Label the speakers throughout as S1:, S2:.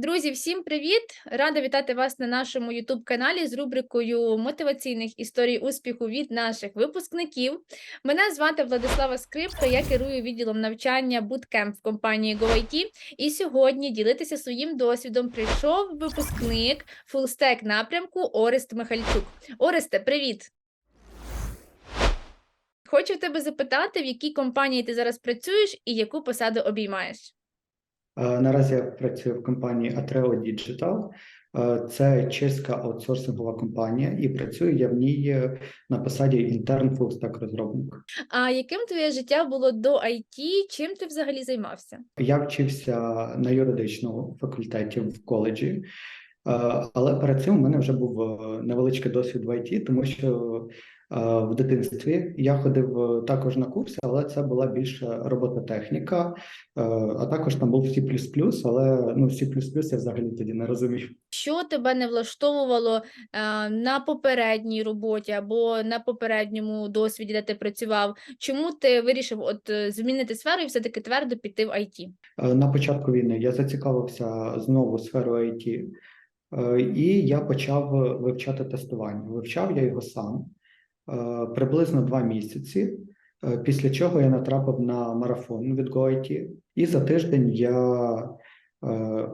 S1: Друзі, всім привіт! Рада вітати вас на нашому youtube каналі з рубрикою мотиваційних історій успіху від наших випускників. Мене звати Владислава Скрипка, я керую відділом навчання Bootcamp в компанії GoIT. І сьогодні ділитися своїм досвідом прийшов випускник фулстек напрямку Орест Михальчук. Оресте, привіт! Хочу в тебе запитати, в якій компанії ти зараз працюєш і яку посаду обіймаєш?
S2: Наразі я працюю в компанії Atreo Digital. Це чеська аутсорсингова компанія, і працюю я в ній е, на посаді інтерн фулстек розробник.
S1: А яким твоє життя було до IT? Чим ти взагалі займався?
S2: Я вчився на юридичному факультеті в коледжі, але перед цим у мене вже був е, невеличкий досвід в IT, тому що в дитинстві я ходив е, також на курси, але це була більше робототехніка, е, а також там був C++, але ну C++ я взагалі тоді не розумів.
S1: Що тебе не влаштовувало е, на попередній роботі або на попередньому досвіді, де ти працював? Чому ти вирішив от е, змінити сферу і все-таки твердо піти в IT?
S2: Е, На початку війни я зацікавився знову сферою IT, е, і я почав вивчати тестування. Вивчав я його сам е, приблизно два місяці, е, після чого я натрапив на марафон від GoIT. І за тиждень я, е,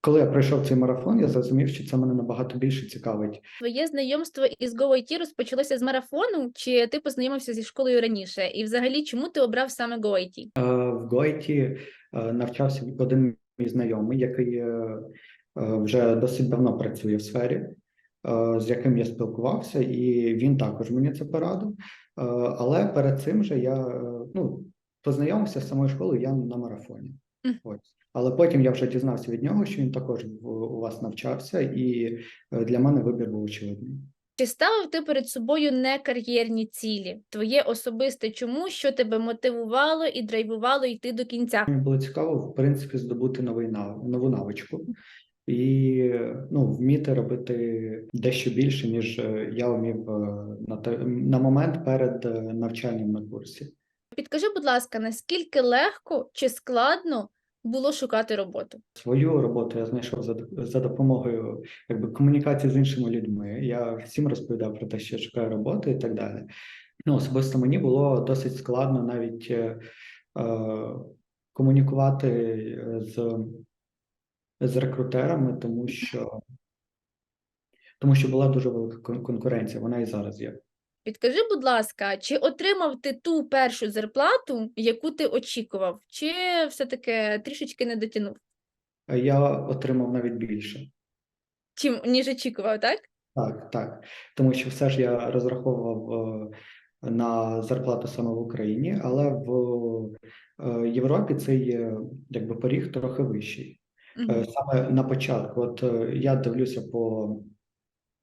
S2: коли я пройшов цей марафон, я зрозумів, що це мене набагато більше цікавить.
S1: Твоє знайомство із GoIT розпочалося з марафону, чи ти познайомився зі школою раніше? І взагалі, чому ти обрав саме GoIT?
S2: Е, В GoIT е, навчався один мій знайомий, який е, е, вже досить давно працює в сфері, е, з яким я спілкувався, і він також мені це порадив. Е, Але перед цим же я е, ну, познайомився з самою школою я на марафоні. Ось. Але потім я вже дізнався від нього, що він також у вас навчався, і е, для мене вибір був очевидний.
S1: Чи ставив ти перед собою не кар'єрні цілі? Твоє особисте чому, що тебе мотивувало і драйвувало йти до кінця?
S2: Мені було цікаво, в принципі, здобути новий нав... нову навичку і ну, вміти робити дещо більше, ніж е, я вмів е, на, те- на момент перед е, навчанням на курсі.
S1: Підкажи, будь ласка, наскільки легко чи складно було шукати роботу?
S2: Свою роботу я знайшов за, за допомогою якби, комунікації з іншими людьми. Я всім розповідав про те, що я шукаю роботу і так далі. Ну, особисто мені було досить складно навіть е, е, комунікувати з, з рекрутерами, тому що, тому що була дуже велика конкуренція, вона і зараз є.
S1: Підкажи, будь ласка, чи отримав ти ту першу зарплату, яку ти очікував, чи все-таки трішечки не дотягнув,
S2: Я отримав навіть більше.
S1: чим ніж очікував, так?
S2: Так, так. Тому що все ж я розраховував е, на зарплату саме в Україні, але в е, Європі цей якби поріг трохи вищий. Е, Саме на початку, от е, я дивлюся по,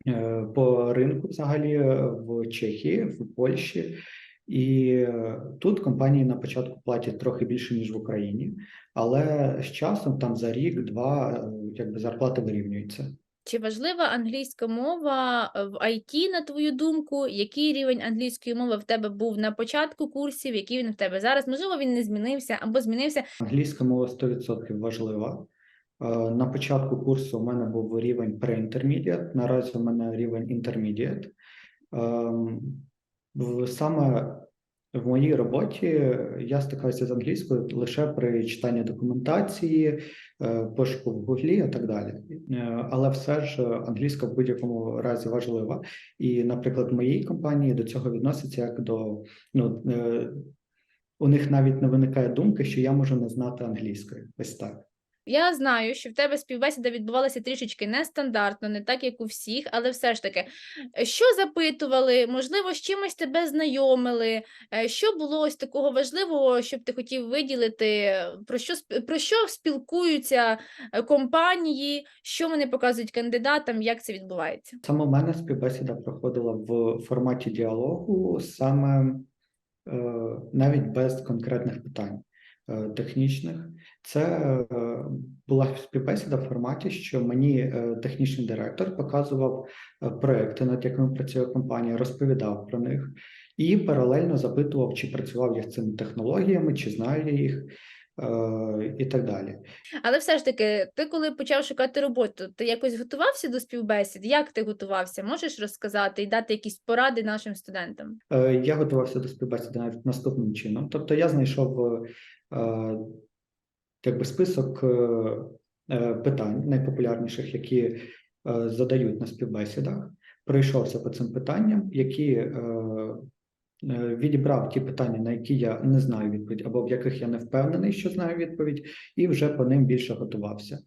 S2: е, по ринку взагалі в Чехії, в Польщі, і тут компанії на початку платять трохи більше, ніж в Україні, але з часом там за рік-два якби зарплати вирівнюються.
S1: Чи важлива англійська мова в IT, на твою думку? Який рівень англійської мови в тебе був на початку курсів, який він в тебе зараз? Можливо, він не змінився або змінився.
S2: Англійська мова 100% важлива. Е, На початку курсу у мене був рівень pre-intermediate, наразі у мене рівень intermediate. Ем, Саме в моїй роботі я стикався з англійською лише при читанні документації, е, пошуку в Гуглі і так далі. Е, Але все ж англійська в будь-якому разі важлива. І, наприклад, в моїй компанії до цього відноситься як до ну, у них навіть не виникає думки, що я можу не знати англійської. Ось так.
S1: Я знаю, що в тебе співбесіда відбувалася трішечки нестандартно, не так, як у всіх, але все ж таки, що запитували, можливо, з чимось тебе знайомили, е, що було ось такого важливого, щоб ти хотів виділити, про що, про що спілкуються е, компанії, що вони показують кандидатам, як це відбувається?
S2: Саме у мене співбесіда проходила в форматі діалогу, саме е, навіть без конкретних питань технічних. Це е, була співбесіда в форматі, що мені е, технічний директор показував е, проекти, над якими працює компанія, розповідав про них і паралельно запитував, чи працював я з цими технологіями, чи знаю я їх. е, і так далі.
S1: Але все ж таки, ти коли почав шукати роботу, ти якось готувався до співбесід? Як ти готувався? Можеш розказати і дати якісь поради нашим студентам?
S2: Е, Я готувався до співбесіди навіть наступним чином. Тобто я знайшов е, якби список е, е, питань найпопулярніших, які е, задають на співбесідах. Пройшовся по цим питанням, які е, е, відібрав ті питання, на які я не знаю відповідь, або в яких я не впевнений, що знаю відповідь, і вже по ним більше готувався.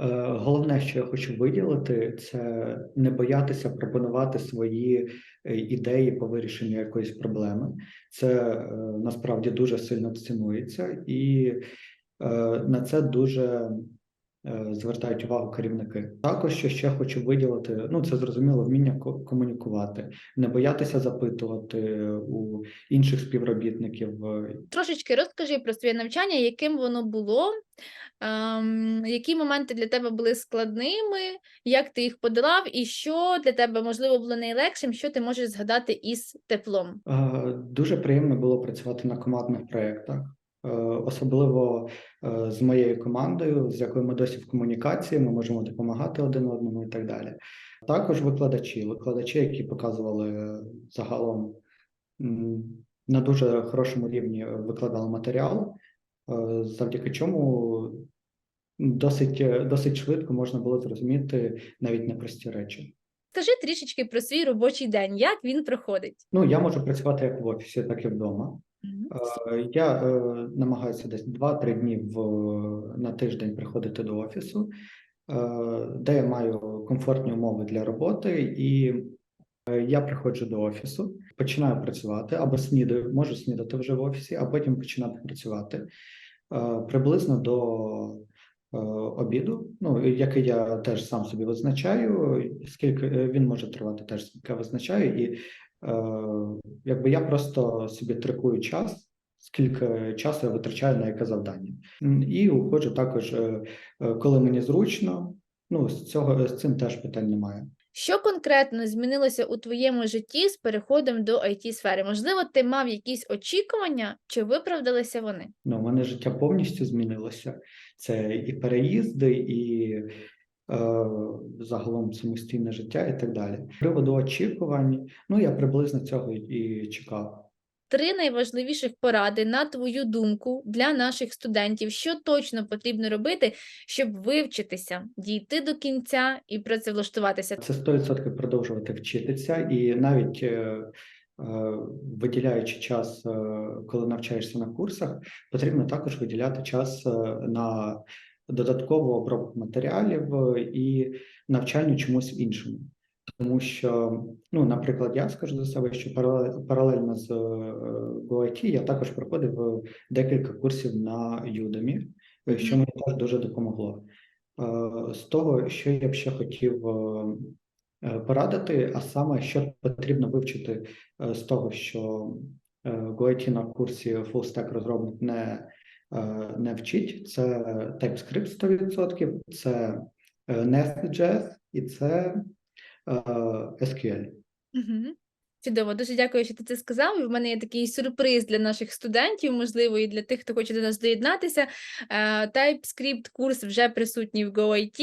S2: Е, Головне, що я хочу виділити, це не боятися пропонувати свої е, ідеї по вирішенню якоїсь проблеми. Це е, насправді дуже сильно цінується, і на це дуже звертають увагу керівники. Також що ще хочу виділити: ну це зрозуміло, вміння комунікувати, не боятися запитувати у інших співробітників,
S1: Трошечки розкажи про своє навчання, яким воно було, ем, які моменти для тебе були складними, як ти їх подолав, і що для тебе можливо було найлегшим, що ти можеш згадати із теплом.
S2: Е, Дуже приємно було працювати на командних проєктах, Е, особливо е, з моєю командою, з якою ми досі в комунікації, ми можемо допомагати один одному і так далі. Також викладачі, викладачі, які показували загалом на дуже хорошому рівні викладали матеріал, завдяки чому досить, е, досить швидко можна було зрозуміти навіть непрості речі.
S1: Скажи трішечки про свій робочий день, як він проходить.
S2: Ну, я можу працювати як в офісі, так і вдома. Е, Я е, намагаюся десь 2-3 дні в, на тиждень приходити до офісу, е, де я маю комфортні умови для роботи, і е, я приходжу до офісу, починаю працювати або снідаю, можу снідати вже в офісі, а потім починати працювати Е, приблизно до е, обіду, ну який я теж сам собі визначаю, скільки е, він може тривати, теж скільки я визначаю, і е, якби я просто собі трекую час, скільки часу я витрачаю на яке завдання, і уходжу також, е, е, коли мені зручно. Ну, з цього з цим теж питань немає.
S1: Що конкретно змінилося у твоєму житті з переходом до it сфери? Можливо, ти мав якісь очікування, чи виправдалися вони?
S2: Ну, у мене життя повністю змінилося. Це і переїзди, і е, загалом самостійне життя, і так далі. З Приводу очікувань, ну я приблизно цього і чекав.
S1: Три найважливіших поради, на твою думку, для наших студентів, що точно потрібно робити, щоб вивчитися, дійти до кінця і працевлаштуватися.
S2: Це 100% продовжувати вчитися, і навіть е, е, виділяючи час, е, коли навчаєшся на курсах, потрібно також виділяти час на додаткову обробку матеріалів і навчанню чомусь іншому. Тому що, ну, наприклад, я скажу за себе, що паралельно з е, GoIT я також проходив е, декілька курсів на Udemy, е, що мені теж дуже допомогло. З того, що я б ще хотів порадити, а саме, що потрібно вивчити з того, що GoIT на курсі Full Stack розробник не, не вчить, це TypeScript 100%, це Nest.js і це е, SQL.
S1: Угу. Чудово, дуже дякую, що ти це сказав. В мене є такий сюрприз для наших студентів, можливо, і для тих, хто хоче до нас доєднатися. Е, TypeScript курс вже присутній в GoIT,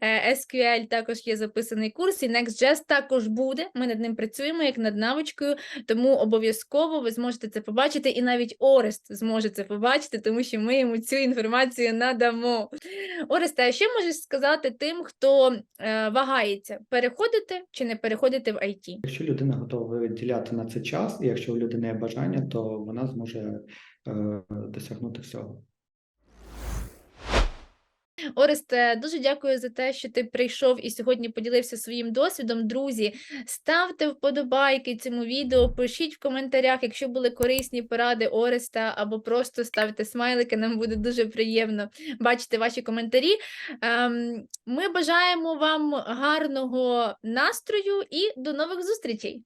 S1: е, SQL також є записаний курс, і Next.js також буде. Ми над ним працюємо як над навичкою, тому обов'язково ви зможете це побачити, і навіть Орест зможе це побачити, тому що ми йому цю інформацію надамо. Оресте, а що можеш сказати тим, хто е, вагається, переходити чи не переходити в IT?
S2: Якщо людина готова виділяти на це час, і якщо у людини є бажання, то вона зможе е, досягнути всього.
S1: Оресте, дуже дякую за те, що ти прийшов і сьогодні поділився своїм досвідом. Друзі, ставте вподобайки цьому відео, пишіть в коментарях, якщо були корисні поради Ореста, або просто ставте смайлики, нам буде дуже приємно бачити ваші коментарі. Ем, Ми бажаємо вам гарного настрою і до нових зустрічей!